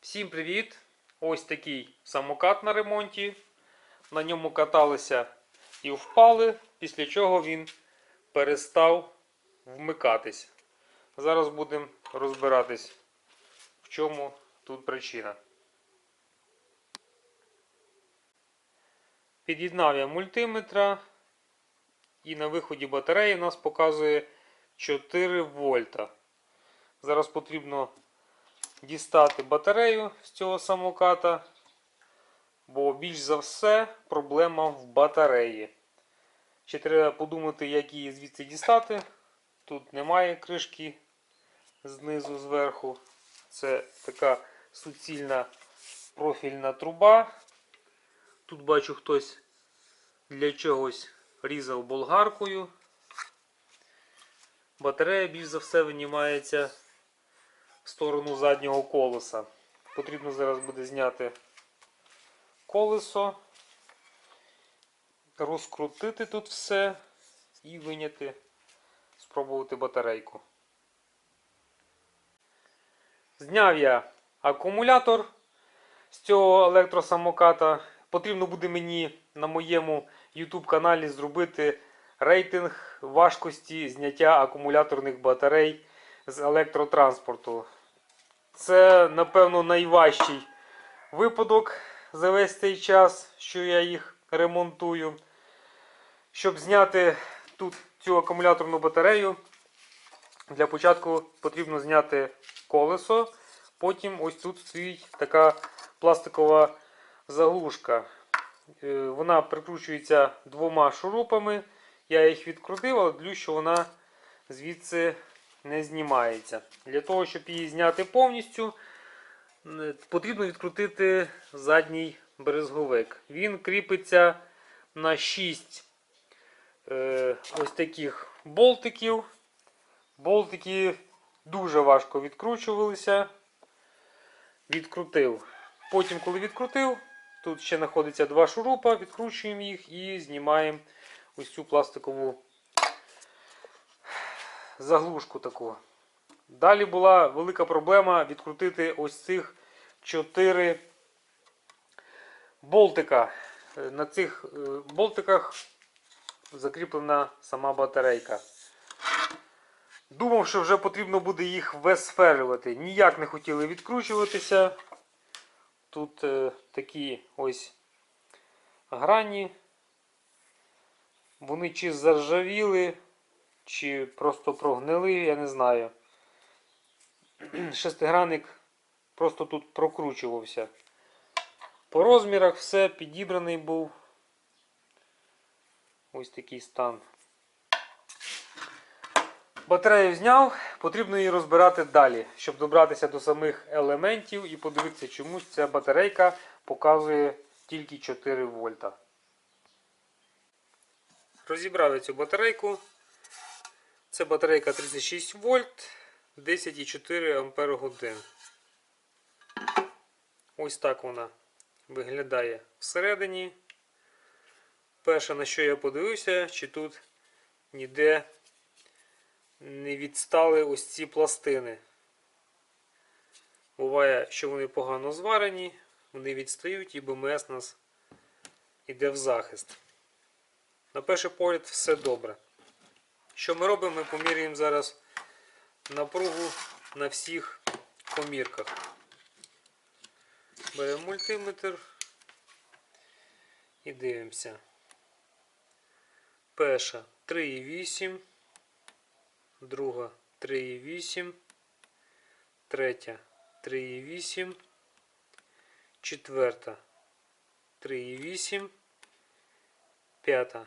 Всім привіт! Ось такий самокат на ремонті. На ньому каталися і впали, після чого він перестав вмикатись. Зараз будемо розбиратись, в чому тут причина. Під'єднав я мультиметра і на виході батареї нас показує 4 вольта. Зараз потрібно дістати батарею з цього самоката, бо більш за все проблема в батареї. Ще треба подумати, як її звідси дістати. Тут немає кришки знизу, зверху. Це така суцільна профільна труба. Тут бачу хтось для чогось різав болгаркою. Батарея більш за все винімається сторону заднього колеса. Потрібно зараз буде зняти колесо, розкрутити тут все і виняти, спробувати батарейку. Зняв я акумулятор з цього електросамоката. Потрібно буде мені на моєму YouTube каналі зробити рейтинг важкості зняття акумуляторних батарей з електротранспорту. Це, напевно, найважчий випадок за весь цей час, що я їх ремонтую. Щоб зняти тут цю акумуляторну батарею, для початку потрібно зняти колесо. Потім ось тут стоїть така пластикова заглушка. Е, Вона прикручується двома шурупами. Я їх відкрутив, але дивлюсь, що вона звідси не знімається. Для того, щоб її зняти повністю, потрібно відкрутити задній брезговик. Він кріпиться на 6 е, ось таких болтиків. Болтики дуже важко відкручувалися. Відкрутив. Потім, коли відкрутив, тут ще знаходиться два шурупа, відкручуємо їх і знімаємо ось цю пластикову заглушку таку. Далі була велика проблема відкрутити ось цих 4 болтика. На цих е, болтиках закріплена сама батарейка. Думав, що вже потрібно буде їх висверлювати. Ніяк не хотіли відкручуватися. Тут е, такі ось грані. Вони чи заржавіли, чи просто прогнили, я не знаю. Шестигранник просто тут прокручувався. По розмірах все підібраний був. Ось такий стан. Батарею зняв, потрібно її розбирати далі, щоб добратися до самих елементів і подивитися, чомусь ця батарейка показує тільки 4 вольта. Розібрав я цю батарейку. Це батарейка 36 вольт, 10,4 ампер годин. Ось так вона виглядає всередині. Перше, на що я подивився, чи тут ніде не відстали ось ці пластини. Буває, що вони погано зварені, вони відстають і БМС нас іде в захист. На перший погляд все добре. Що ми робимо? Ми поміряємо зараз напругу на всіх комірках. Беремо мультиметр і дивимося. Перша 3,8, друга 3,8, третя 3,8, четверта 3,8, п'ята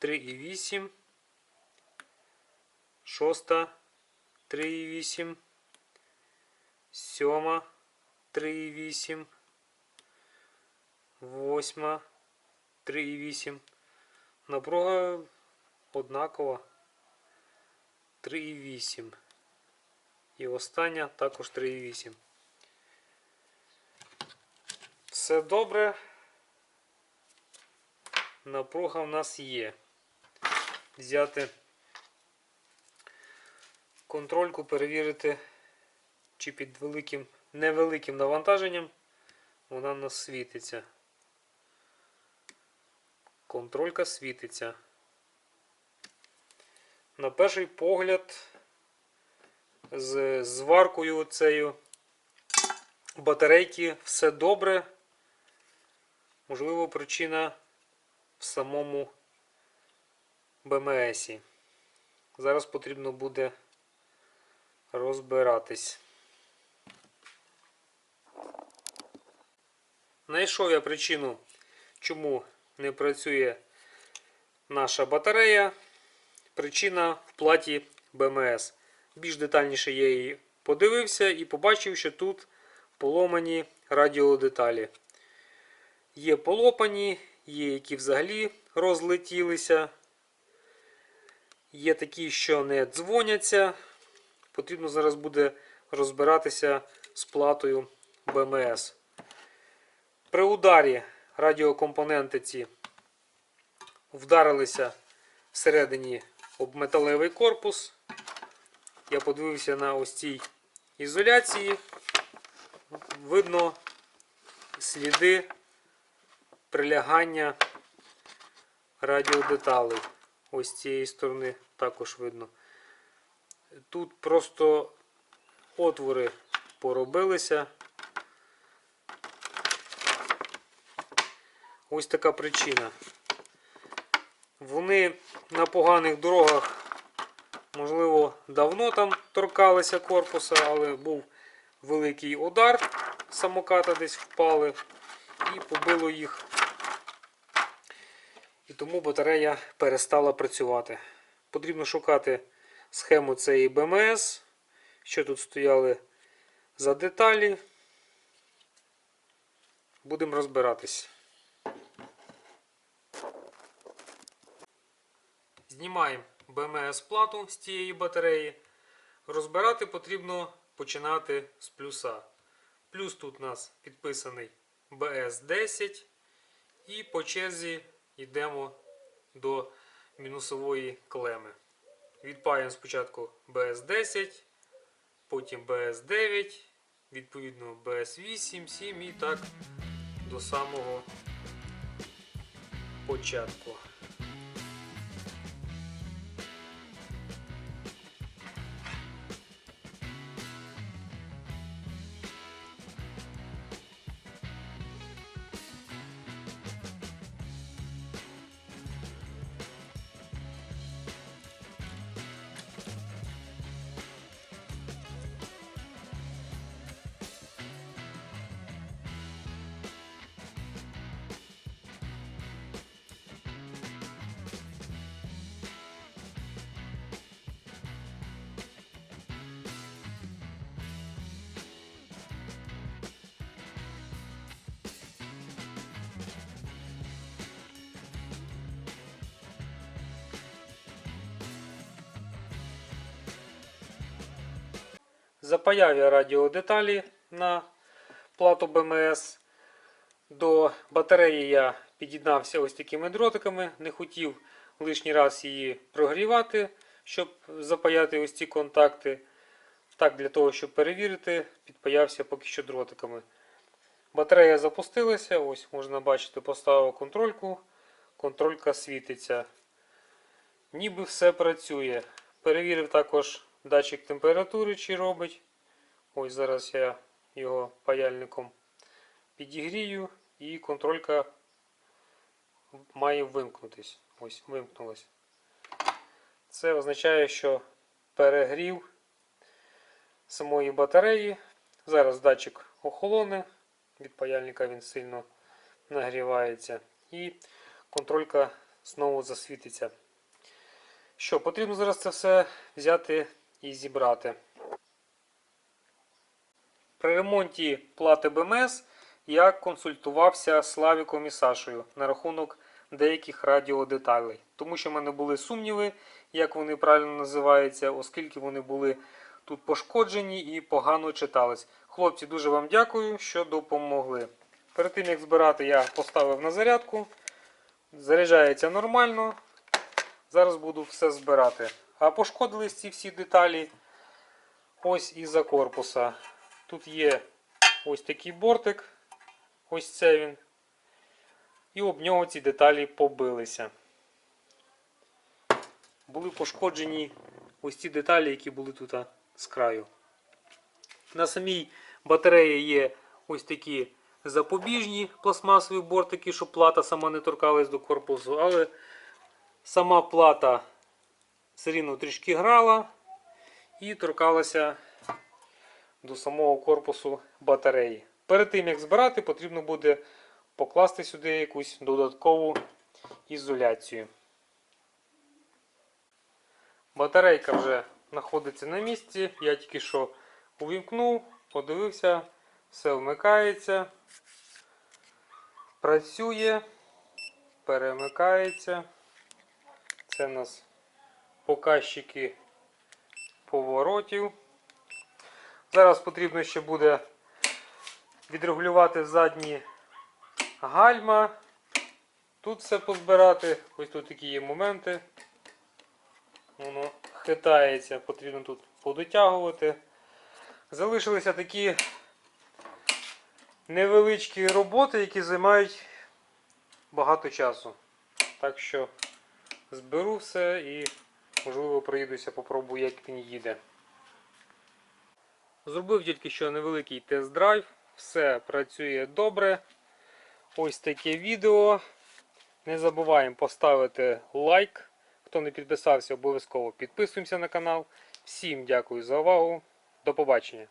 3,8, шоста 3,8, сьома 3,8, восьма 3,8. Напруга однакова 3,8. І остання також 3,8. Все добре. Напруга в нас є. Взяти контрольку, перевірити, чи під великим невеликим навантаженням вона нас світиться. Контролька світиться. На перший погляд, з зваркою цією батарейки все добре. Можливо, причина в самому БМСі. Зараз потрібно буде розбиратись. Знайшов я причину, чому не працює наша батарея. Причина в платі БМС. Більш детальніше я її подивився і побачив, що тут поломані радіодеталі. Є полопані, є які взагалі розлетілися. Є такі, що не дзвоняться. Потрібно зараз буде розбиратися з платою БМС. При ударі радіокомпоненти ці вдарилися всередині об металевий корпус. Я подивився на ось цій ізоляції. Видно сліди прилягання радіодеталей. Ось цієї сторони також видно. Тут просто отвори поробилися. Ось така причина. Вони на поганих дорогах, можливо, давно там торкалися корпуса, але був великий удар, самоката десь впали і побило їх. І тому батарея перестала працювати. Потрібно шукати схему цієї БМС, що тут стояли за деталі. Будемо розбиратись. Знімаємо БМС плату з цієї батареї. Розбирати потрібно починати з плюса. Плюс тут у нас підписаний BS10. І по черзі йдемо до мінусової клеми. Відпаємо спочатку BS10, потім BS9, відповідно BS8, 7 і так до самого початку. Запаяв я радіодеталі на плату БМС. До батареї я під'єднався ось такими дротиками. Не хотів лишній раз її прогрівати, щоб запаяти ось ці контакти. Так, для того, щоб перевірити, підпаявся поки що дротиками. Батарея запустилася, ось можна бачити, поставив контрольку. Контролька світиться. Ніби все працює. Перевірив також датчик температури, чи робить. Ось зараз я його паяльником підігрію і контролька має вимкнутись. Ось, вимкнулась. Це означає, що перегрів самої батареї. Зараз датчик охолоне, від паяльника він сильно нагрівається. І контролька знову засвітиться. Що, потрібно зараз це все взяти і зібрати. При ремонті плати БМС я консультувався з Славіком і Сашою на рахунок деяких радіодеталей. Тому що в мене були сумніви, як вони правильно називаються, оскільки вони були тут пошкоджені і погано читались. Хлопці, дуже вам дякую, що допомогли. Перед тим як збирати, я поставив на зарядку. Заряджається нормально. Зараз буду все збирати. А пошкодились ці всі деталі ось із-за корпуса. Тут є ось такий бортик. Ось це він. І об нього ці деталі побилися. Були пошкоджені ось ці деталі, які були тут з краю. На самій батареї є ось такі запобіжні пластмасові бортики, щоб плата сама не торкалась до корпусу, але сама плата все рівно трішки грала і торкалася до самого корпусу батареї. Перед тим як збирати, потрібно буде покласти сюди якусь додаткову ізоляцію. Батарейка вже знаходиться на місці. Я тільки що увімкнув, подивився, все вмикається, працює, перемикається. Це у нас показчики поворотів. Зараз потрібно ще буде відрегулювати задні гальма. Тут все позбирати. Ось тут такі є моменти. Воно хитається, потрібно тут подотягувати. Залишилися такі невеличкі роботи, які займають багато часу. Так що зберу все і, можливо, проїдуся, попробую, як він їде. Зробив тільки що невеликий тест-драйв. Все працює добре. Ось таке відео. Не забуваємо поставити лайк. Хто не підписався, обов'язково підписуємося на канал. Всім дякую за увагу. До побачення.